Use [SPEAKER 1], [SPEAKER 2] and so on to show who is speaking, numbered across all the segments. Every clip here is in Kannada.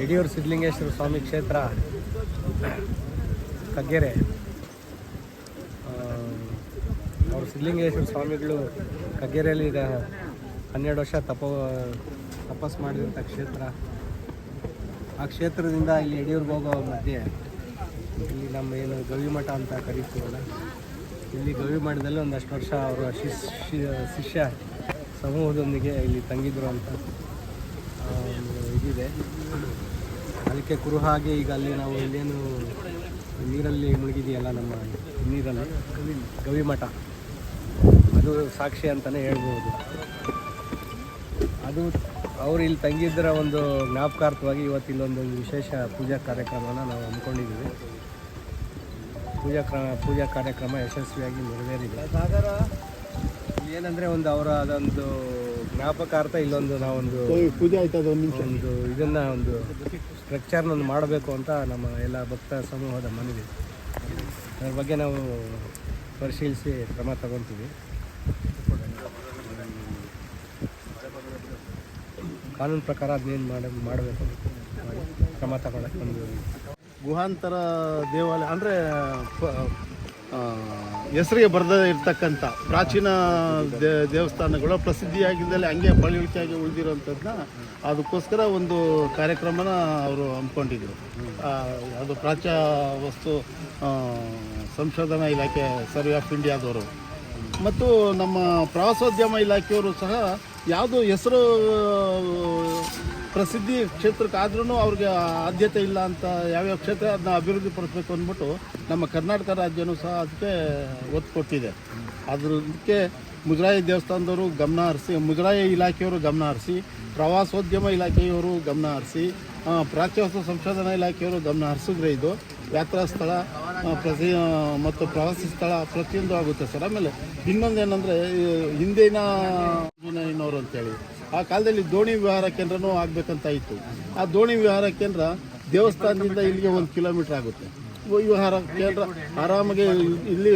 [SPEAKER 1] ಯಡಿಯೂರು ಸಿದ್ಧಲಿಂಗೇಶ್ವರ ಸ್ವಾಮಿ ಕ್ಷೇತ್ರ, ಕಗ್ಗೆರೆ. ಅವರು ಸಿದ್ಧಲಿಂಗೇಶ್ವರ ಸ್ವಾಮಿಗಳು ಕಗ್ಗೆರೆಯಲ್ಲಿ ಈಗ ಹನ್ನೆರಡು ವರ್ಷ ತಪ, ತಪಸ್ ಮಾಡಿದಂಥ ಕ್ಷೇತ್ರ. ಆ ಕ್ಷೇತ್ರದಿಂದ ಇಲ್ಲಿ ಯಡಿಯೂರಿಗೆ ಹೋಗೋ ಮಧ್ಯೆ ಇಲ್ಲಿ ನಮ್ಮ ಏನು ಗವಿಮಠ ಅಂತ ಕರೀತೀವಲ್ಲ, ಇಲ್ಲಿ ಗವಿಮಠದಲ್ಲಿ ಒಂದಷ್ಟು ವರ್ಷ ಅವರ ಶಿಷ್ಯ ಸಮೂಹದೊಂದಿಗೆ ಇಲ್ಲಿ ತಂಗಿದ್ರು ಅಂತ. ಇದಿದೆ. ಅದಕ್ಕೆ ಕುರು ಹಾಗೆ ಈಗ ಅಲ್ಲಿ ನಾವು ಇಲ್ಲೇನು ನೀರಲ್ಲಿ ಮುಳುಗಿದೆಯಲ್ಲ ನಮ್ಮ ನೀರಲ್ಲಿ? ಗವಿಮಠ. ಅದು ಸಾಕ್ಷಿ ಅಂತಲೇ ಹೇಳ್ಬೋದು. ಅದು ಅವರು ಇಲ್ಲಿ ತಂಗಿದ್ದರ ಒಂದು ಜ್ಞಾಪಕಾರ್ಥವಾಗಿ ಇವತ್ತು ಇಲ್ಲೊಂದು ವಿಶೇಷ ಪೂಜಾ ಕಾರ್ಯಕ್ರಮನ ನಾವು ಹಮ್ಮಿಕೊಂಡಿದ್ದೀವಿ. ಪೂಜಾ ಕ್ರ, ಪೂಜಾ ಕಾರ್ಯಕ್ರಮ ಯಶಸ್ವಿಯಾಗಿ ನೆರವೇರಿದೆ. ಏನಂದರೆ ಒಂದು ಅವರ ಅದೊಂದು ಜ್ಞಾಪಕಾರ್ಥ ಇಲ್ಲೊಂದು ನಾವೊಂದು
[SPEAKER 2] ಪೂಜೆ ಆಯ್ತದ ಒಂದು ನಿಮಿಷ.
[SPEAKER 1] ಒಂದು ಇದನ್ನ ಒಂದು ಸ್ಟ್ರಕ್ಚರ್ನ ಒಂದು ಮಾಡಬೇಕು ಅಂತ ನಮ್ಮ ಎಲ್ಲ ಭಕ್ತ ಸಮೂಹದ ಮನವಿ. ಅದ್ರ ಬಗ್ಗೆ ನಾವು ಪರಿಶೀಲಿಸಿ ಕ್ರಮ ತಗೊತೀವಿ ಕಾನೂನು ಪ್ರಕಾರ ಅದನ್ನೇನು ಮಾಡ ಮಾಡಬೇಕು ಮಾಡಿ ಕ್ರಮ ತಗೊಳಕ್ಕೆ ಒಂದು
[SPEAKER 2] ಗುಹಾಂತರ ದೇವಾಲಯ ಅಂದರೆ ಹೆಸರಿಗೆ ಬರದೇ ಇರ್ತಕ್ಕಂಥ ಪ್ರಾಚೀನ ದೇವಸ್ಥಾನಗಳು ಪ್ರಸಿದ್ಧಿಯಾಗಿದ್ದಲ್ಲಿ ಹಂಗೆ ಪಳುವಳಿಕೆ ಆಗಿ ಉಳಿದಿರುವಂಥದ್ದನ್ನ ಅದಕ್ಕೋಸ್ಕರ ಒಂದು ಕಾರ್ಯಕ್ರಮನ ಅವರು ಹಮ್ಮಿಕೊಂಡಿದ್ರು. ಅದು ಪ್ರಾಚ್ಯ ವಸ್ತು ಸಂಶೋಧನಾ ಇಲಾಖೆ, ಸರ್ವೆ ಆಫ್ ಇಂಡಿಯಾದವರು. ಮತ್ತು ನಮ್ಮ ಪ್ರವಾಸೋದ್ಯಮ ಇಲಾಖೆಯವರು ಸಹ ಯಾವುದು ಹೆಸರು ಪ್ರಸಿದ್ಧಿ ಕ್ಷೇತ್ರಕ್ಕಾದ್ರೂ ಅವ್ರಿಗೆ ಆದ್ಯತೆ ಇಲ್ಲ ಅಂತ ಯಾವ್ಯಾವ ಕ್ಷೇತ್ರ ಅದನ್ನ ಅಭಿವೃದ್ಧಿ ಪಡಿಸ್ಬೇಕು ಅಂದ್ಬಿಟ್ಟು ನಮ್ಮ ಕರ್ನಾಟಕ ರಾಜ್ಯನೂ ಸಹ ಅದಕ್ಕೆ ಒತ್ತು ಕೊಟ್ಟಿದೆ. ಅದಕ್ಕೆ ಮುಜರಾಯಿ ದೇವಸ್ಥಾನದವರು ಗಮನ ಹರಿಸಿ, ಮುಜರಾಯಿ ಇಲಾಖೆಯವರು ಗಮನ ಹರಿಸಿ, ಪ್ರವಾಸೋದ್ಯಮ ಇಲಾಖೆಯವರು ಗಮನ ಹರಿಸಿ ಪ್ರಾಚ್ಯವಸ್ತು ಸಂಶೋಧನಾ ಇಲಾಖೆಯವರು ಗಮನ ಹರಿಸಿದ್ರೆ ಇದು ಯಾತ್ರಾ ಸ್ಥಳ ಪ್ರತಿ ಮತ್ತು ಪ್ರವಾಸಿ ಸ್ಥಳ ಪ್ರತಿಯೊಂದು ಆಗುತ್ತೆ ಸರ್. ಆಮೇಲೆ ಇನ್ನೊಂದು ಏನಂದರೆ ಹಿಂದಿನ ಇನ್ನೋರು ಅಂತೇಳಿ ಆ ಕಾಲದಲ್ಲಿ ದೋಣಿ ವಿಹಾರ ಕೇಂದ್ರನೂ ಆಗಬೇಕಂತ ಇತ್ತು ಆ ದೋಣಿ ವಿಹಾರ ಕೇಂದ್ರ ದೇವಸ್ಥಾನದಿಂದ ಇಲ್ಲಿಗೆ ಒಂದು ಕಿಲೋಮೀಟರ್ ಆಗುತ್ತೆ. ವಿಹಾರ ಕೇಂದ್ರ ಆರಾಮಾಗಿ ಇಲ್ಲಿ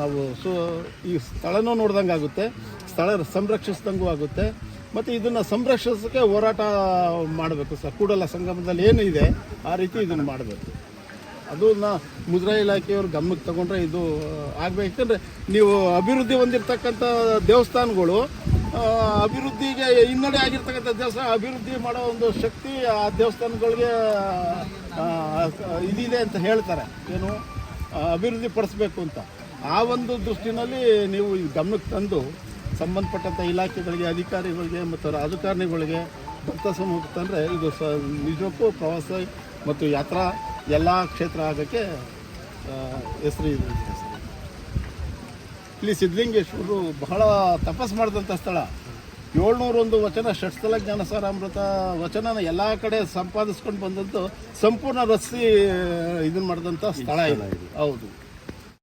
[SPEAKER 2] ನಾವು ಸೊ, ಈ ಸ್ಥಳನೂ ನೋಡ್ದಂಗೆ ಆಗುತ್ತೆ. ಸ್ಥಳ ಸಂರಕ್ಷಿಸಿದಂಗೂ ಆಗುತ್ತೆ. ಮತ್ತು ಇದನ್ನು ಸಂರಕ್ಷಿಸೋಕ್ಕೆ ಹೋರಾಟ ಮಾಡಬೇಕು ಸರ್. ಕೂಡಲ ಸಂಗಮದಲ್ಲಿ ಏನು ಇದೆ, ಆ ರೀತಿ ಇದನ್ನು ಮಾಡಬೇಕು. ಅದು ನಾ ಮುದ್ರಾ ಇಲಾಖೆಯವ್ರ ಗಮನಕ್ಕೆ ತಗೊಂಡ್ರೆ ಇದು ಆಗಬೇಕಂದ್ರೆ ನೀವು ಅಭಿವೃದ್ಧಿ ಹೊಂದಿರತಕ್ಕಂಥ ದೇವಸ್ಥಾನಗಳು ಅಭಿವೃದ್ಧಿಗೆ ಹಿನ್ನಡೆ ಆಗಿರ್ತಕ್ಕಂಥ ದೇವಸ್ಥಾನ, ಅಭಿವೃದ್ಧಿ ಮಾಡೋ ಒಂದು ಶಕ್ತಿ ಆ ದೇವಸ್ಥಾನಗಳಿಗೆ ಇದಿದೆ ಅಂತ ಹೇಳ್ತಾರೆ. ಏನು? ಅಭಿವೃದ್ಧಿ ಪಡಿಸ್ಬೇಕು ಅಂತ. ಆ ಒಂದು ದೃಷ್ಟಿನಲ್ಲಿ ನೀವು ಈ ಗಮನಕ್ಕೆ ತಂದು ಸಂಬಂಧಪಟ್ಟಂಥ ಇಲಾಖೆಗಳಿಗೆ, ಅಧಿಕಾರಿಗಳಿಗೆ ಮತ್ತು ರಾಜಕಾರಣಿಗಳಿಗೆ ಭಕ್ತ ಸಮೂಹಕ್ಕೆ ತಂದರೆ ಇದು ಸ, ನಿಜಕ್ಕೂ ಪ್ರವಾಸ ಮತ್ತು ಯಾತ್ರಾ ಎಲ್ಲ ಕ್ಷೇತ್ರ ಆಗೋಕ್ಕೆ ಹೆಸರು ಇದೆ. ಇಲ್ಲಿ ಸಿದ್ಧಲಿಂಗೇಶ್ವರರು ಬಹಳ ತಪಸ್ ಮಾಡಿದಂಥ ಸ್ಥಳ. ಏಳ್ನೂರೊಂದು ವಚನ ಷಟ್ಸ್ಥಲ ಜ್ಞಾನಸಾರಾಮೃತ ವಚನನ ಎಲ್ಲ ಕಡೆ ಸಂಪಾದಿಸ್ಕೊಂಡು ಬಂದದ್ದು ಸಂಪೂರ್ಣ ರಸ್ಸಿ ಇದನ್ನು ಮಾಡಿದಂಥ ಸ್ಥಳ ಇದು. ಹೌದು.